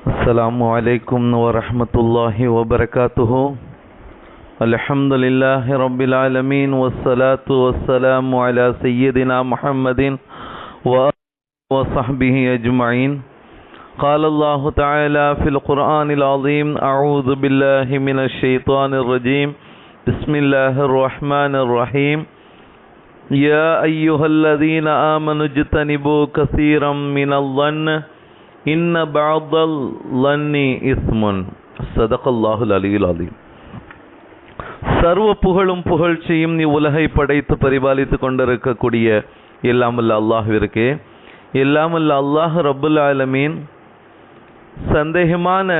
السلام عليكم ورحمة الله وبركاته. الحمد لله رب العالمين والصلاة والسلام على سيدنا محمد وصحبه أجمعين. قال الله تعالى في القرآن العظيم أعوذ بالله من الشيطان الرجيم. بسم الله الرحمن الرحيم. يا أيها الذين آمنوا اجتنبوا كثيرا من الظن இன்ன பாதல் லன்னி இஸ்மன் சதகல்லாஹுல் அலியுல் அலீம் சர்வ புகழும் புகழ்ச்சியும் நீ உலகை படைத்து பரிபாலித்து கொண்டிருக்கக்கூடிய இல்லாமல் அல்லாஹிற்கே இல்லாமல் அல்லாஹ் ரபுல் ஆலமீன் சந்தேகமான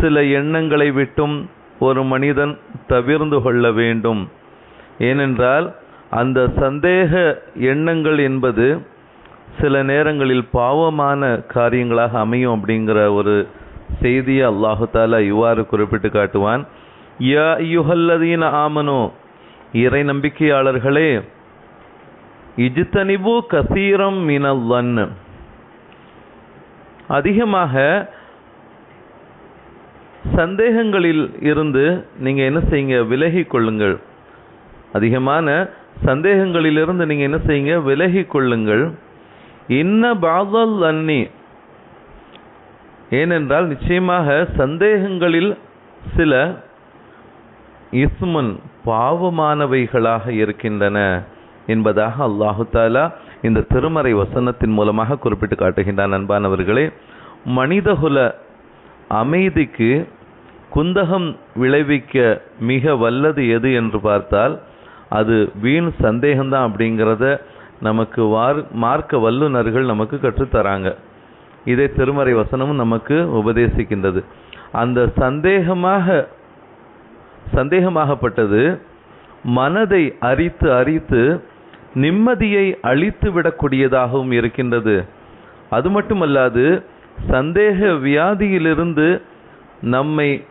சில எண்ணங்களை விட்டும் ஒரு மனிதன் தவிர்ந்து கொள்ள வேண்டும் ஏனென்றால் அந்த சந்தேக எண்ணங்கள் என்பது சில நேரங்களில் பாவமான காரியங்களாக அமையும் அப்படிங்கிற ஒரு செய்தியை அல்லாஹு தாலா இவ்வாறு குறிப்பிட்டு காட்டுவான். யா யுஹல்லதீன ஆமனோ இறை நம்பிக்கையாளர்களே இஜித்தனிபு கசீரம் மினல்லன். அதிகமாக சந்தேகங்களில் இருந்து நீங்கள் என்ன செய்யுங்க? விலகி கொள்ளுங்கள். அதிகமான சந்தேகங்களிலிருந்து நீங்கள் என்ன செய்யுங்க? விலகி கொள்ளுங்கள். இன்ன பாதல் அன்னி. ஏனென்றால் நிச்சயமாக சந்தேகங்களில் சில இஸ்மன் பாவமானவைகளாக இருக்கின்றன என்பதாக அல்லாஹு தாலா இந்த திருமறை வசனத்தின் மூலமாக குறிப்பிட்டு காட்டுகின்றான் அன்பானவர்களே. மனிதகுல அமைதிக்கு குந்தகம் விளைவிக்க மிக வல்லது எது என்று பார்த்தால் அது வீண் சந்தேகம்தான் அப்படிங்கிறத நமக்கு வார் மார்க்க வல்லுநர்கள் நமக்கு கற்றுத்தராங்க. இதை திருமறை வசனமும் நமக்கு உபதேசிக்கின்றது. அந்த சந்தேகமாக சந்தேகமாகப்பட்டது மனதை அரித்து அரித்து நிம்மதியை அழித்து விடக்கூடியதாகவும் இருக்கின்றது. அது மட்டுமல்லாது சந்தேக வியாதியிலிருந்து நம்மை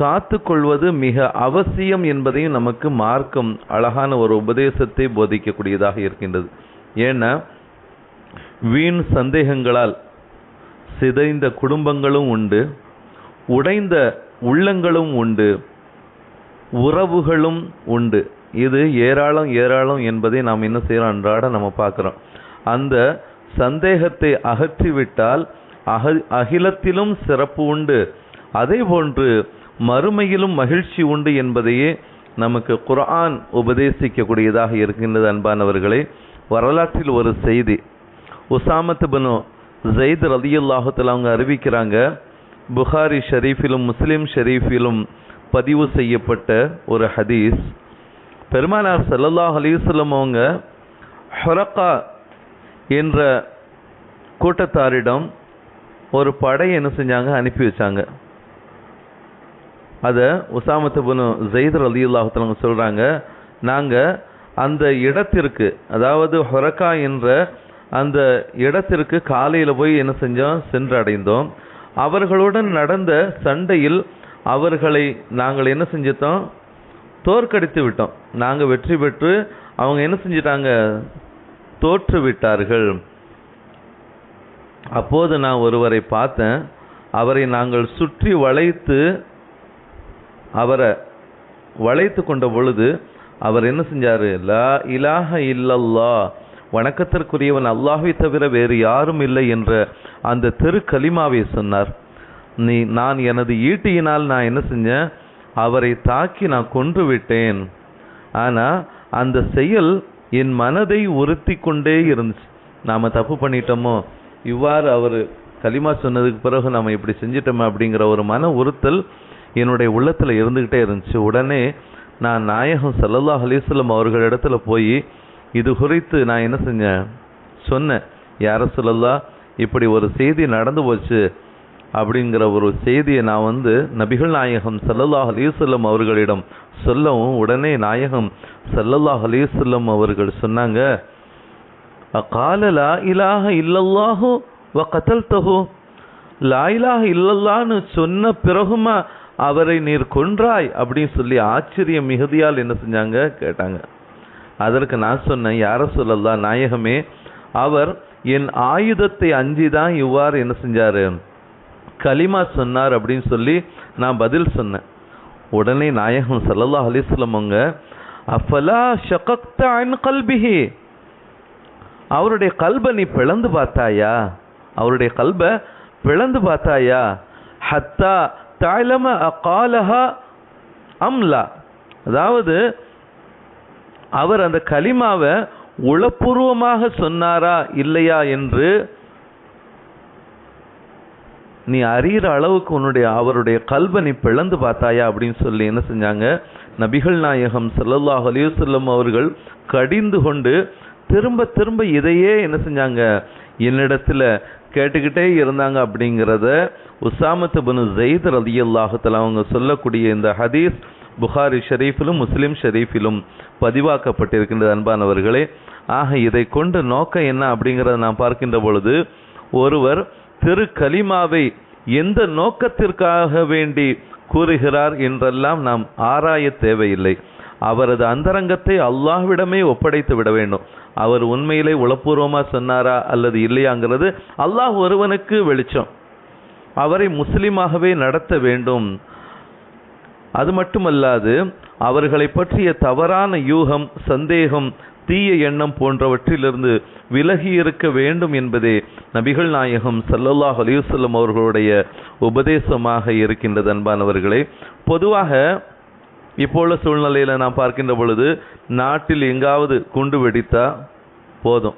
காத்து கொள்வது மிக அவசியம் என்பதையும் நமக்கு மார்க்கம் அழகான ஒரு உபதேசத்தை போதிக்கக்கூடியதாக இருக்கின்றது. ஏன்னா வீண் சந்தேகங்களால் சிதைந்த குடும்பங்களும் உண்டு உடைந்த உள்ளங்களும் உண்டு உறவுகளும் உண்டு. இது ஏராளம் ஏராளம் என்பதை நாம் என்ன செய்கிறோம் அன்றாட நம்ம பார்க்குறோம். அந்த சந்தேகத்தை அகற்றிவிட்டால் அக அகிலத்திலும் சிறப்பு உண்டு. அதே போன்று மறுமையிலும் மகிழ்ச்சி உண்டு என்பதையே நமக்கு குர்ஆன் உபதேசிக்கக்கூடியதாக இருக்கின்றது அன்பானவர்களே. வரலாற்றில் ஒரு செய்தி. உசாமத் பனு ஜெயித் ரதியுல்லாஹத்தில் அவங்க அறிவிக்கிறாங்க புகாரி ஷெரீஃபிலும் முஸ்லீம் ஷெரீஃபிலும் பதிவு செய்யப்பட்ட ஒரு ஹதீஸ். பெருமானார் சல்லல்லாஹ் அலிஸ்லம் அவங்க ஹொரக்கா என்ற கூட்டத்தாரிடம் ஒரு படை என்ன செஞ்சாங்க? அனுப்பி வச்சாங்க. அதை உசாமத்து பனு ஜெயித் அலி அல்லாஹத்தவங்க சொல்கிறாங்க நாங்கள் அந்த இடத்திற்கு அதாவது ஹொரக்கா என்ற அந்த இடத்திற்கு காலையில் போய் என்ன செஞ்சோம்? சென்றடைந்தோம். அவர்களுடன் நடந்த சண்டையில் அவர்களை நாங்கள் என்ன செஞ்சிட்டோம்? தோற்கடித்து விட்டோம். நாங்கள் வெற்றி பெற்று அவங்க என்ன செஞ்சிட்டாங்க? தோற்று விட்டார்கள். அப்போது நான் ஒருவரை பார்த்தேன். அவரை நாங்கள் சுற்றி வளைத்து அவரை வளைத்து கொண்ட பொழுது அவர் என்ன செஞ்சார்? லா இலாஹ இல்லல்லா வணக்கத்திற்குரியவன் அல்லாஹை தவிர வேறு யாரும் இல்லை என்ற அந்த தெரு கலிமாவை சொன்னார். நீ நான் எனது ஈட்டியினால் நான் என்ன செஞ்சேன்? அவரை தாக்கி நான் கொன்று விட்டேன். ஆனால் அந்த செயல் என் மனதை உறுத்தி கொண்டே இருந்துச்சு. நாம் தப்பு பண்ணிட்டோமோ? இவ்வாறு அவர் களிமா சொன்னதுக்கு பிறகு நம்ம இப்படி செஞ்சிட்டோமே அப்படிங்கிற ஒரு மன உறுத்தல் என்னுடைய உள்ளத்தில் இருந்துக்கிட்டே இருந்துச்சு. உடனே நான் நாயகம் சல்லல்லாஹ் அலிஸ்லம் அவர்களிடத்துல போய் இது குறித்து நான் என்ன செஞ்சேன்? சொன்னேன். யார சொல்லல்லா இப்படி ஒரு செய்தி நடந்து போச்சு. அப்படிங்கிற ஒரு செய்தியை நான் வந்து நபிகள் நாயகம் சல்லல்லாஹ் அலிசல்லம் அவர்களிடம் சொல்லவும் உடனே நாயகம் சல்லல்லாஹ் அலிசல்லம் அவர்கள் சொன்னாங்க அகால இலாக இல்லல்லாஹோ இல்லல்லாஹு வ கத்தல்தஹு லா இலாஹ இல்லல்லான்னு சொன்ன பிறகுமா அவரை நீர் கொன்றாய் அப்படின்னு சொல்லி ஆச்சரியம் மிகுதியால் என்ன செஞ்சாங்க? கேட்டாங்க. அதற்கு நான் சொன்னேன் யார சொல்லலாம் நாயகமே அவர் என் ஆயுதத்தை அஞ்சி தான் இவ்வாறு என்ன செஞ்சாரு? கலிமா சொன்னார் அப்படின்னு சொல்லி நான் பதில் சொன்னேன். உடனே நாயகம் சல்லல்லா அலிஸ்லமங்க அஃபலா ஷகக்த அன் கல்பிஹி? அவருடைய கல்பை நீ பிளந்து பார்த்தாயா? அவருடைய கல்பை பிளந்து பார்த்தாயா? ஹத்தா தாய்லம அகாலஹா அம்லா அதாவது அவர் அந்த கலிமாவை உளப்பூர்வமாக சொன்னாரா இல்லையா என்று நீ அறிகிற அளவுக்கு உன்னுடைய அவருடைய கல்வை நீ பிளந்து பார்த்தாயா அப்படின்னு சொல்லி என்ன செஞ்சாங்க? நபிகள் நாயகம் சல்லல்லாஹ் அலைஹி அவர்கள் கடிந்து கொண்டு திரும்ப திரும்ப இதையே என்ன செஞ்சாங்க? என்னிடத்துல கேட்டுக்கிட்டே இருந்தாங்க அப்படிங்கிறத உசாமத்து பனு ஜெயித் ரதி அல்லாஹத்தில் அவங்க சொல்லக்கூடிய இந்த ஹதீஸ் புகாரி ஷெரீஃபிலும் முஸ்லீம் ஷெரீஃபிலும் பதிவாக்கப்பட்டிருக்கின்றது அன்பானவர்களே. ஆக இதை கொண்டு நோக்கம் என்ன அப்படிங்கிறத நான் பார்க்கின்ற பொழுது ஒருவர் திரு கலிமாவை எந்த நோக்கத்திற்காக வேண்டி கூறுகிறார் என்றெல்லாம் நாம் ஆராய தேவையில்லை. அவரது அந்தரங்கத்தை அல்லாஹ்விடமே ஒப்படைத்து விட வேண்டும். அவர் உண்மையிலே உளப்பூர்வமாக சொன்னாரா அல்லது இல்லையாங்கிறது அல்லாஹ் ஒருவனுக்கு வெளிச்சம். அவரை முஸ்லீமாகவே நடத்த வேண்டும். அது மட்டுமல்லாது அவர்களை பற்றிய தவறான யூகம் சந்தேகம் தீய எண்ணம் போன்றவற்றிலிருந்து விலகி இருக்க வேண்டும் என்பதே நபிகள் நாயகம் சல்லல்லாஹ் அலைஹி அவர்களுடைய உபதேசமாக இருக்கின்றது அன்பானவர்களே. பொதுவாக இப்போ உள்ள நாம் பார்க்கின்ற பொழுது நாட்டில் எங்காவது குண்டு வெடித்தா போதும்.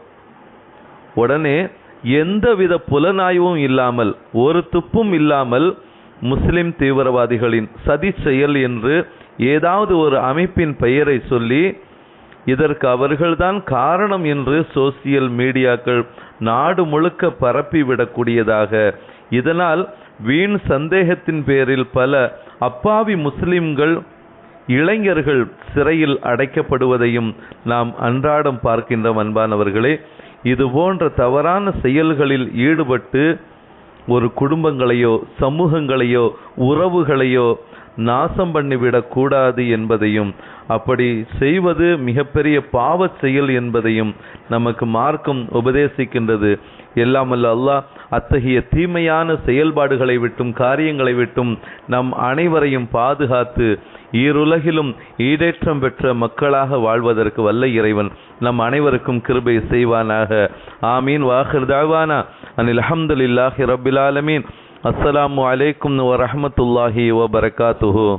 உடனே எந்தவித புலனாய்வும் இல்லாமல் ஒரு துப்பும் இல்லாமல் முஸ்லிம் தீவிரவாதிகளின் சதி செயல் என்று ஏதாவது ஒரு அமைப்பின் பெயரை சொல்லி இதற்கு அவர்கள்தான் காரணம் என்று சோசியல் மீடியாக்கள் நாடு முழுக்க பரப்பிவிடக்கூடியதாக இதனால் வீண் சந்தேகத்தின் பேரில் பல அப்பாவி முஸ்லிம்கள் இளைஞர்கள் சிறையில் அடைக்கப்படுவதையும் நாம் அன்றாடம் பார்க்கின்ற அன்பானவர்களே. இது போன்ற தவறான செயல்களில் ஈடுபட்டு ஒரு குடும்பங்களையோ சமூகங்களையோ உறவுகளையோ நாசம் பண்ணிவிடக்கூடாது என்பதையும் அப்படி செய்வது மிகப்பெரிய பாவச் செயல் என்பதையும் நமக்கு மார்க்கம் உபதேசிக்கின்றது. எல்லாமல்ல அல்லாஹ் அத்தகைய தீமையான செயல்பாடுகளை விட்டும் காரியங்களை விட்டும் நம் அனைவரையும் பாதுகாத்து ஈருலகிலும் ஈடேற்றம் பெற்ற மக்களாக வாழ்வதற்கு வல்ல இறைவன் நம் அனைவருக்கும் கிருபை செய்வானாக. ஆமீன். வாஹிர் தாவானா. அனில் அல்ஹம்துலில்லாஹி ரப்பில் ஆலமீன். அஸ்ஸலாமு அலைக்கும் வரஹ்மத்துல்லாஹி வபரகாத்துஹூ